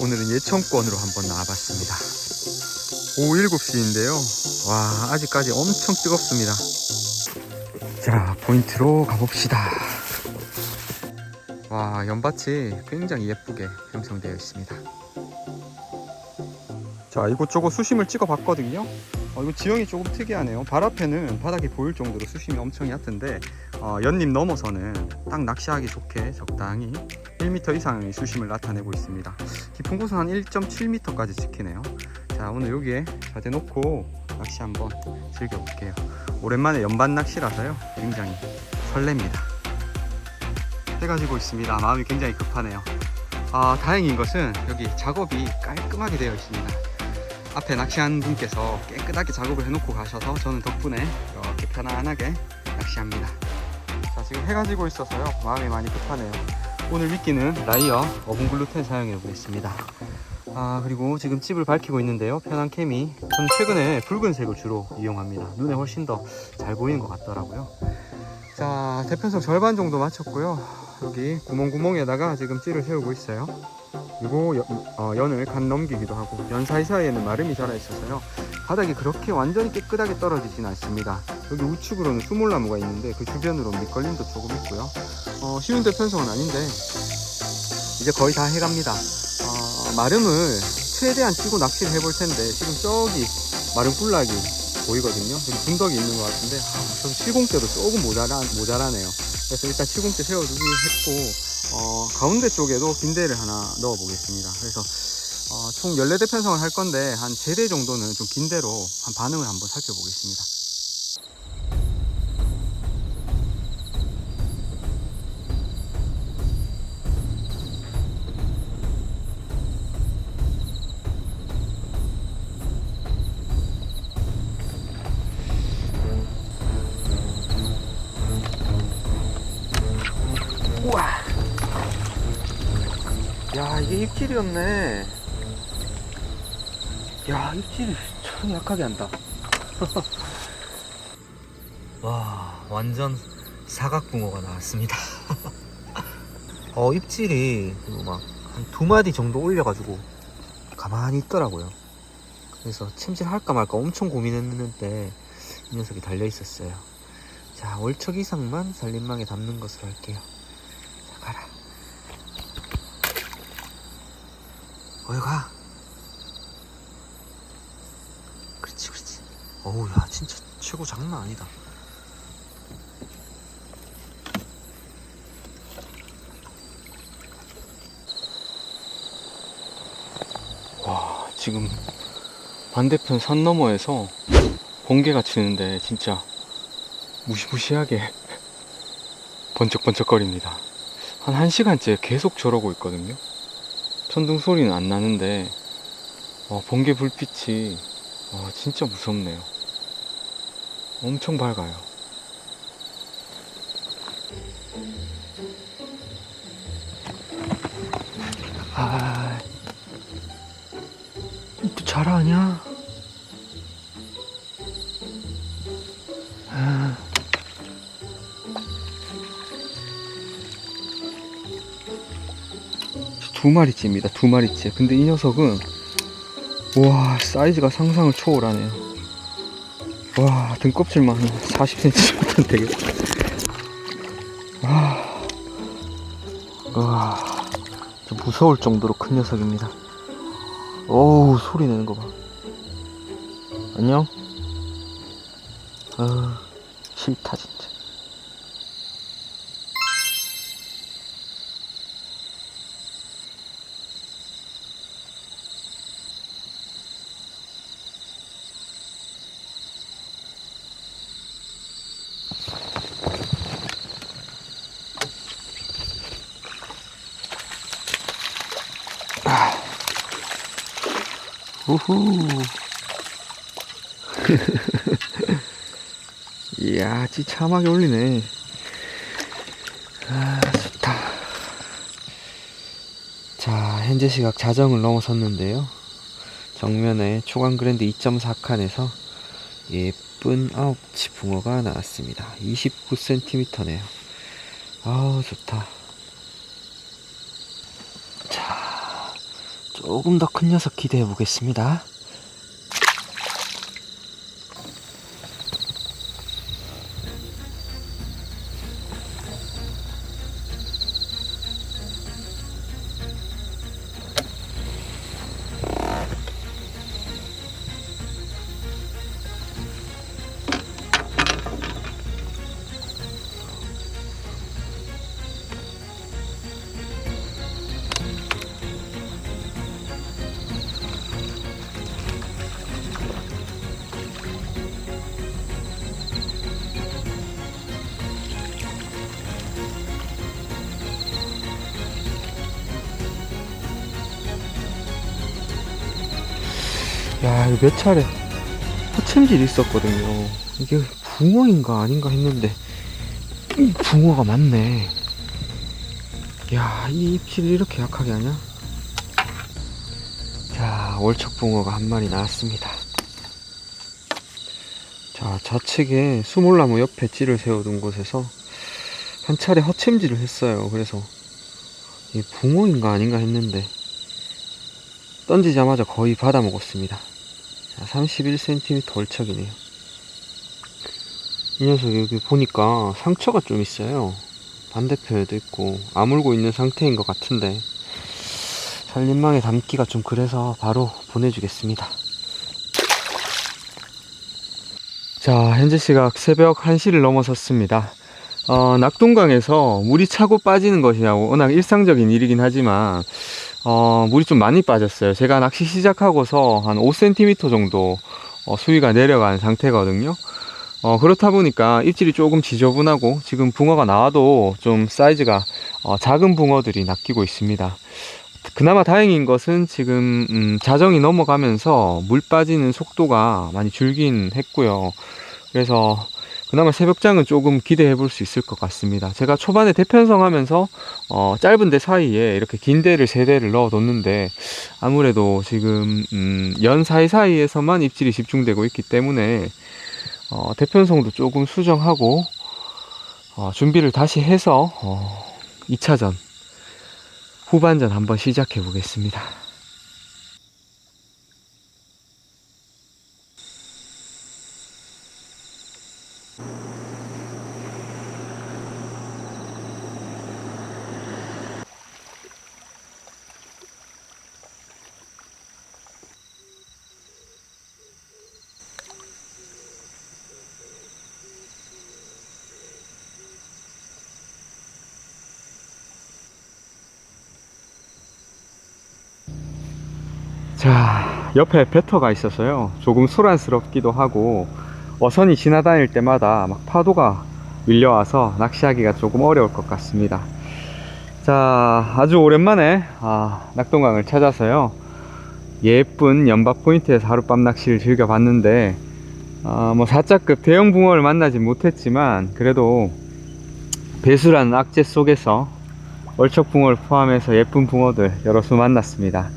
오늘은 예천권으로 한번 나와봤습니다. 오후 7시인데요. 와, 아직까지 엄청 뜨겁습니다. 자, 포인트로 가봅시다. 와, 연밭이 굉장히 예쁘게 형성되어 있습니다. 자, 이곳저곳 수심을 찍어 봤거든요. 어, 이거 지형이 조금 특이하네요. 발 앞에는 바닥이 보일 정도로 수심이 엄청 얕은데 어, 연림 넘어서는 딱 낚시하기 좋게 적당히 1m 이상의 수심을 나타내고 있습니다. 깊은 곳은 한 1.7m까지 찍히네요. 자, 오늘 여기에 자대 놓고 낚시 한번 즐겨볼게요. 오랜만에 연반 낚시라서요. 굉장히 설렙니다. 해가 지고 있습니다. 마음이 굉장히 급하네요. 아, 다행인 것은 여기 작업이 깔끔하게 되어 있습니다. 앞에 낚시한 분께서 깨끗하게 작업을 해놓고 가셔서 저는 덕분에 이렇게 편안하게 낚시합니다. 자, 지금 해가 지고 있어서요. 마음이 많이 급하네요. 오늘 미끼는 라이어 어분 글루텐 사용해 보겠습니다. 아, 그리고 지금 칩을 밝히고 있는데요. 편한 캠이 저는 최근에 붉은색을 주로 이용합니다. 눈에 훨씬 더 잘 보이는 것 같더라고요. 자, 대편성 절반 정도 마쳤고요. 여기 구멍구멍에다가 지금 찌를 세우고 있어요. 그리고 여- 어, 연을 간 넘기기도 하고 연 사이사이에는 마름이 자라 있어서요. 바닥이 그렇게 완전히 깨끗하게 떨어지진 않습니다. 여기 우측으로는 수몰나무가 있는데 그 주변으로 밑걸림도 조금 있고요. 어, 쉬운 대편성은 아닌데 이제 거의 다 해갑니다. 어, 마름을 최대한 치고 낚시를 해볼 텐데 지금 저기 마름 꿀락이 보이거든요. 여기 분덕이 있는 것 같은데 아, 저 70대도 조금 모자라, 모자라네요. 그래서 일단 70대 세워두기 했고 어, 가운데 쪽에도 긴대를 하나 넣어 보겠습니다. 그래서 어, 총 14대 편성을 할 건데 한 3대 정도는 좀 긴대로 한 반응을 한번 살펴보겠습니다. 야, 이게 입질이었네. 야, 입질이 참 약하게 한다. 와, 완전 사각붕어가 나왔습니다. 어, 입질이 막한 두 마디 정도 올려가지고 가만히 있더라고요. 그래서 침질 할까 말까 엄청 고민했는데 이 녀석이 달려 있었어요. 자, 월척 이상만 살림망에 담는 것으로 할게요. 자, 가라. 어여 가. 그렇지, 그렇지. 어우, 야, 진짜 최고 장난 아니다. 와, 지금 반대편 산 너머에서 번개가 치는데 진짜 무시무시하게 번쩍번쩍거립니다. 한 1시간째 계속 저러고 있거든요. 천둥 소리는 안 나는데 어, 번개 불빛이 어, 진짜 무섭네요. 엄청 밝아요. 아, 또 잘하냐? 두 마리째입니다. 두 마리째. 근데 이 녀석은 와 사이즈가 상상을 초월하네요. 와 등껍질만 한 40cm 되겠다. 와, 와, 좀 무서울 정도로 큰 녀석입니다. 어우 소리 내는 거 봐. 안녕. 아 싫다 진짜. 우후. 이야, 찌참하게 올리네. 아, 좋다. 자, 현재 시각 자정을 넘어섰는데요. 정면에 초강 그랜드 2.4칸에서 예 쁜 아홉치 붕어가 나왔습니다. 29cm네요. 아우, 좋다. 자, 조금 더 큰 녀석 기대해 보겠습니다. 야, 이거 몇 차례 허챔질이 있었거든요. 이게 붕어인가 아닌가 했는데, 이 붕어가 맞네. 야, 이 입질이 이렇게 약하게 하냐? 자, 월척 붕어가 한 마리 나왔습니다. 자, 좌측에 수몰나무 옆에 찌를 세워둔 곳에서 한 차례 허챔질을 했어요. 그래서 이 붕어인가 아닌가 했는데 던지자마자 거의 받아 먹었습니다. 31cm 월척이네요. 이 녀석 여기 보니까 상처가 좀 있어요. 반대편에도 있고 아물고 있는 상태인 것 같은데 살림망에 담기가 좀 그래서 바로 보내주겠습니다. 자, 현재 시각 새벽 1시를 넘어섰습니다. 어, 낙동강에서 물이 차고 빠지는 것이야 워낙 일상적인 일이긴 하지만 어, 물이 좀 많이 빠졌어요. 제가 낚시 시작하고서 한 5cm 정도 어, 수위가 내려간 상태거든요. 어, 그렇다 보니까 입질이 조금 지저분하고 지금 붕어가 나와도 좀 사이즈가 어, 작은 붕어들이 낚이고 있습니다. 그나마 다행인 것은 지금 음, 자정이 넘어가면서 물 빠지는 속도가 많이 줄긴 했고요. 그래서 그나마 새벽장은 조금 기대해 볼 수 있을 것 같습니다. 제가 초반에 대편성 하면서 어, 짧은 데 사이에 이렇게 긴 대를 세 대를 넣어 뒀는데 아무래도 지금 음, 연 사이사이에서만 입질이 집중되고 있기 때문에 어, 대편성도 조금 수정하고 어, 준비를 다시 해서 어, 2차전 후반전 한번 시작해 보겠습니다. 자, 옆에 배터가 있어서요. 조금 소란스럽기도 하고, 어선이 지나다닐 때마다 막 파도가 밀려와서 낚시하기가 조금 어려울 것 같습니다. 자, 아주 오랜만에, 아, 낙동강을 찾아서요. 예쁜 연밥 포인트에서 하룻밤 낚시를 즐겨봤는데, 아, 뭐, 4자급 대형 붕어를 만나지 못했지만, 그래도 배수라는 악재 속에서 월척 붕어를 포함해서 예쁜 붕어들 여러 수 만났습니다.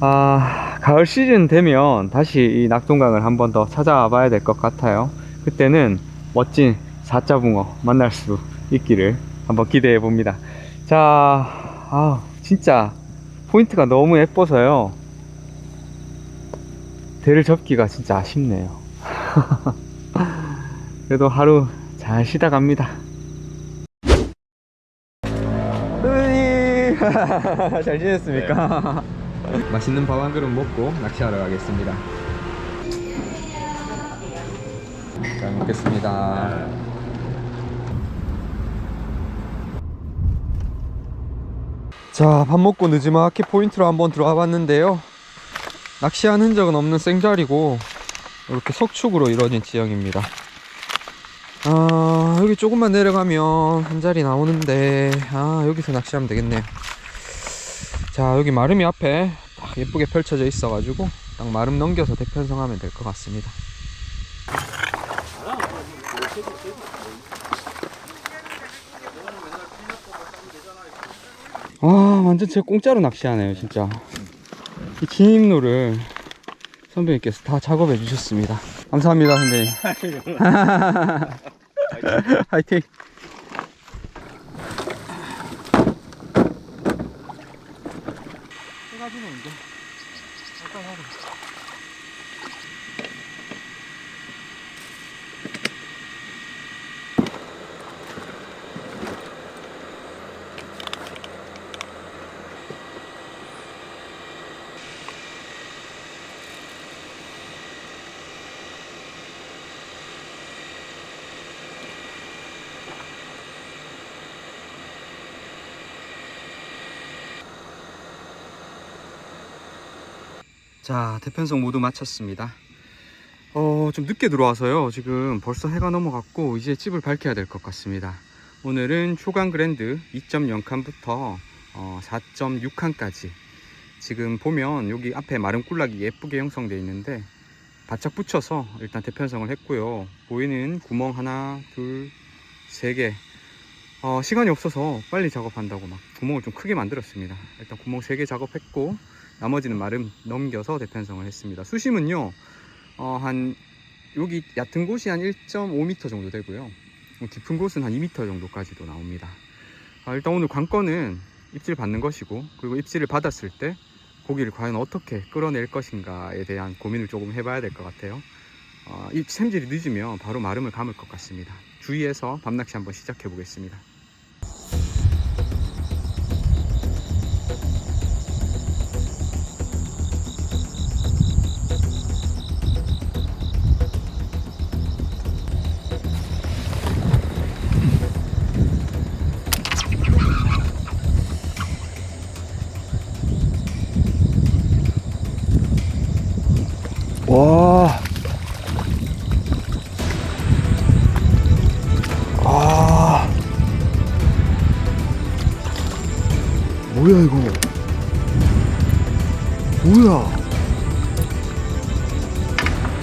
아, 가을 시즌 되면 다시 이 낙동강을 한 번 더 찾아와 봐야 될 것 같아요. 그때는 멋진 사자붕어 만날 수 있기를 한번 기대해 봅니다. 자, 아, 진짜 포인트가 너무 예뻐서요. 대를 접기가 진짜 아쉽네요. 그래도 하루 잘 쉬다 갑니다. 선생님, 잘 지냈습니까? 맛있는 밥 한 그릇 먹고 낚시하러 가겠습니다. 잘 먹겠습니다. 자, 밥 먹고 늦지막히 포인트로 한번 들어와 봤는데요. 낚시한 흔적은 없는 생자리고 이렇게 석축으로 이루어진 지형입니다. 아, 여기 조금만 내려가면 한 자리 나오는데 아, 여기서 낚시하면 되겠네요. 자 여기 마름이 앞에 딱 예쁘게 펼쳐져 있어 가지고 딱 마름 넘겨서 대편성하면 될 것 같습니다. 아 완전 제 공짜로 낚시하네요 진짜. 이 진입로를 선배님께서 다 작업해 주셨습니다. 감사합니다 선배님. 화이팅 작 자, 대편성 모두 마쳤습니다. 어, 좀 늦게 들어와서요. 지금 벌써 해가 넘어갔고, 이제 집을 밝혀야 될 것 같습니다. 오늘은 초강 그랜드 2.0칸부터 어, 4.6칸까지. 지금 보면 여기 앞에 마른 꿀락이 예쁘게 형성되어 있는데, 바짝 붙여서 일단 대편성을 했고요. 보이는 구멍 하나, 둘, 세 개. 어, 시간이 없어서 빨리 작업한다고 막 구멍을 좀 크게 만들었습니다. 일단 구멍 세 개 작업했고, 나머지는 마름 넘겨서 대편성을 했습니다. 수심은요, 어, 한 여기 얕은 곳이 한 1.5m 정도 되고요. 뭐 깊은 곳은 한 2m 정도까지도 나옵니다. 아, 일단 오늘 관건은 입질 받는 것이고, 그리고 입질을 받았을 때 고기를 과연 어떻게 끌어낼 것인가에 대한 고민을 조금 해봐야 될 것 같아요. 어, 이 샘질이 늦으면 바로 마름을 감을 것 같습니다. 주의해서 밤낚시 한번 시작해 보겠습니다. 와. 아. 뭐야 이거? 뭐야?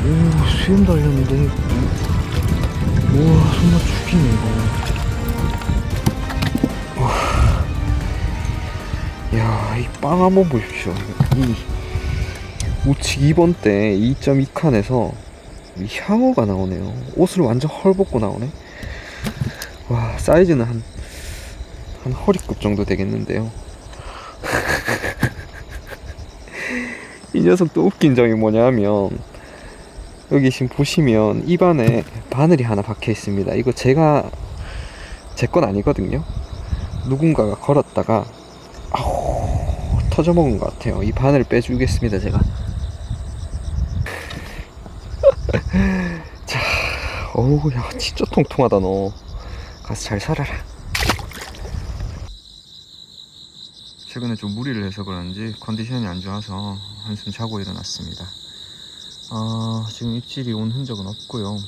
오 수염 달렸는데. 우와 손맛 죽이네 이거. 와. 야, 이 빵 한번 보십시오. 이 우측 2번 때 2.2칸에서 이 향어가 나오네요. 옷을 완전 헐벗고 나오네. 와, 사이즈는 한, 한 허리급 정도 되겠는데요. 이 녀석 또 웃긴 점이 뭐냐면, 여기 지금 보시면 입안에 바늘이 하나 박혀 있습니다. 이거 제가, 제 건 아니거든요. 누군가가 걸었다가, 아우, 터져먹은 것 같아요. 이 바늘을 빼주겠습니다, 제가. 자, 어우, 야, 진짜 통통하다, 너. 가서 잘 살아라. 최근에 좀 무리를 해서 그런지 컨디션이 안 좋아서 한숨 자고 일어났습니다. 아, 지금 입질이 온 흔적은 없고요.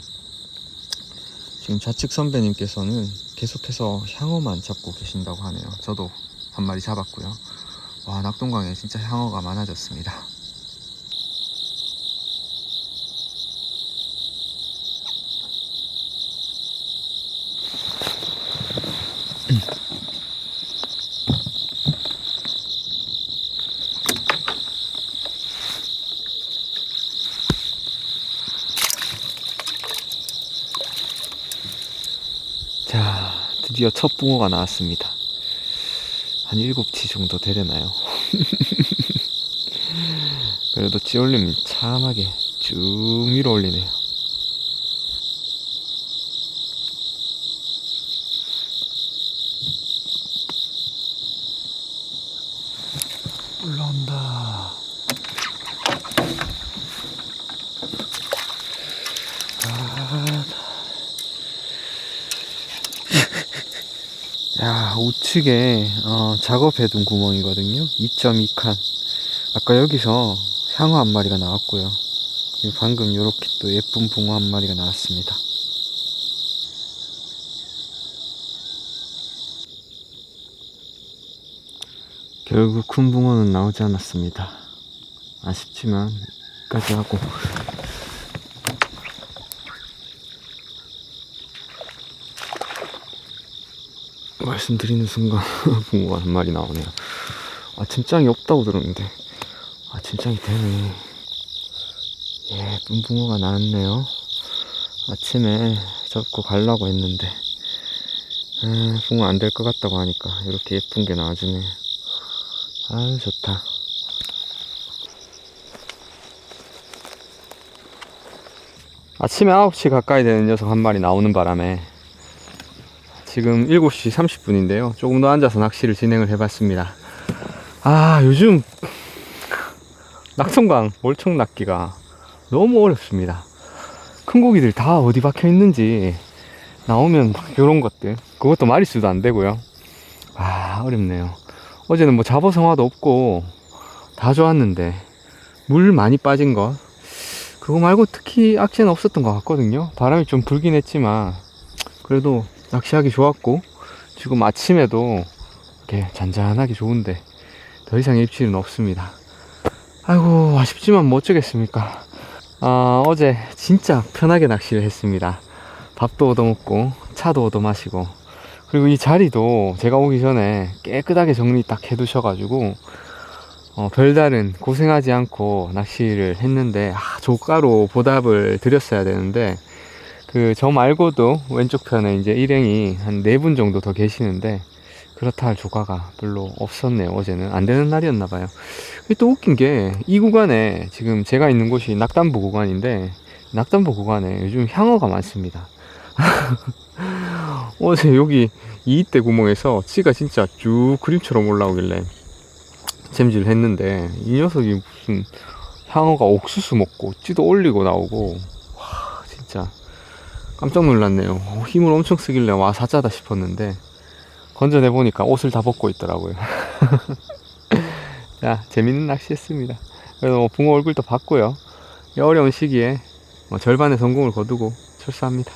지금 좌측 선배님께서는 계속해서 향어만 잡고 계신다고 하네요. 저도 한 마리 잡았고요. 와, 낙동강에 진짜 향어가 많아졌습니다. 자, 드디어 첫 붕어가 나왔습니다. 한 7치 정도 되려나요? 그래도 찌올림이 참하게 쭉 밀어 올리네요. 올라온다. 아, 야, 우측에 어, 작업해둔 구멍이거든요. 2.2칸. 아까 여기서 향어 한 마리가 나왔고요. 방금 이렇게 또 예쁜 붕어 한 마리가 나왔습니다. 결국 큰 붕어는 나오지 않았습니다. 아쉽지만 여기까지 하고 말씀드리는 순간 붕어가 한 말이 나오네요. 아침장이 없다고 들었는데 아침장이 되네. 예쁜 붕어가 나왔네요. 아침에 잡고 가려고 했는데 아, 붕어 안 될 것 같다고 하니까 이렇게 예쁜 게 나와주네. 아유 좋다. 아침에 9시 가까이 되는 녀석 한 마리 나오는 바람에 지금 7시 30분인데요. 조금 더 앉아서 낚시를 진행을 해봤습니다. 아, 요즘 낙성강 몰청 낚기가 너무 어렵습니다. 큰 고기들 다 어디 박혀 있는지 나오면 막 이런 것들. 그것도 마리수도 안 되고요. 아, 어렵네요. 어제는 뭐 잡어성화도 없고 다 좋았는데 물 많이 빠진 것 그거 말고 특히 악재는 없었던 것 같거든요. 바람이 좀 불긴 했지만 그래도 낚시하기 좋았고 지금 아침에도 이렇게 잔잔하게 좋은데 더 이상 입질은 없습니다. 아이고 아쉽지만 뭐 어쩌겠습니까. 아, 어제 진짜 편하게 낚시를 했습니다. 밥도 얻어먹고 차도 얻어마시고 그리고 이 자리도 제가 오기 전에 깨끗하게 정리 딱 해두셔가지고 어, 별다른 고생하지 않고 낚시를 했는데 아, 조가로 보답을 드렸어야 되는데 그 저 말고도 왼쪽 편에 이제 일행이 한 네 분 정도 더 계시는데 그렇다 할 조가가 별로 없었네요 어제는. 안 되는 날이었나 봐요. 또 웃긴 게 이 구간에 지금 제가 있는 곳이 낙담부 구간인데 낙담부 구간에 요즘 향어가 많습니다. 어제 여기 이때 구멍에서 찌가 진짜 쭉 그림처럼 올라오길래 잼질을 했는데 이 녀석이 무슨 향어가 옥수수 먹고 찌도 올리고 나오고 깜짝 놀랐네요. 어, 힘을 엄청 쓰길래 와 사자다 싶었는데 건져내 보니까 옷을 다 벗고 있더라고요. 자 재밌는 낚시했습니다. 그래서 뭐 붕어 얼굴도 봤고요. 이 어려운 시기에 뭐 절반의 성공을 거두고 출사합니다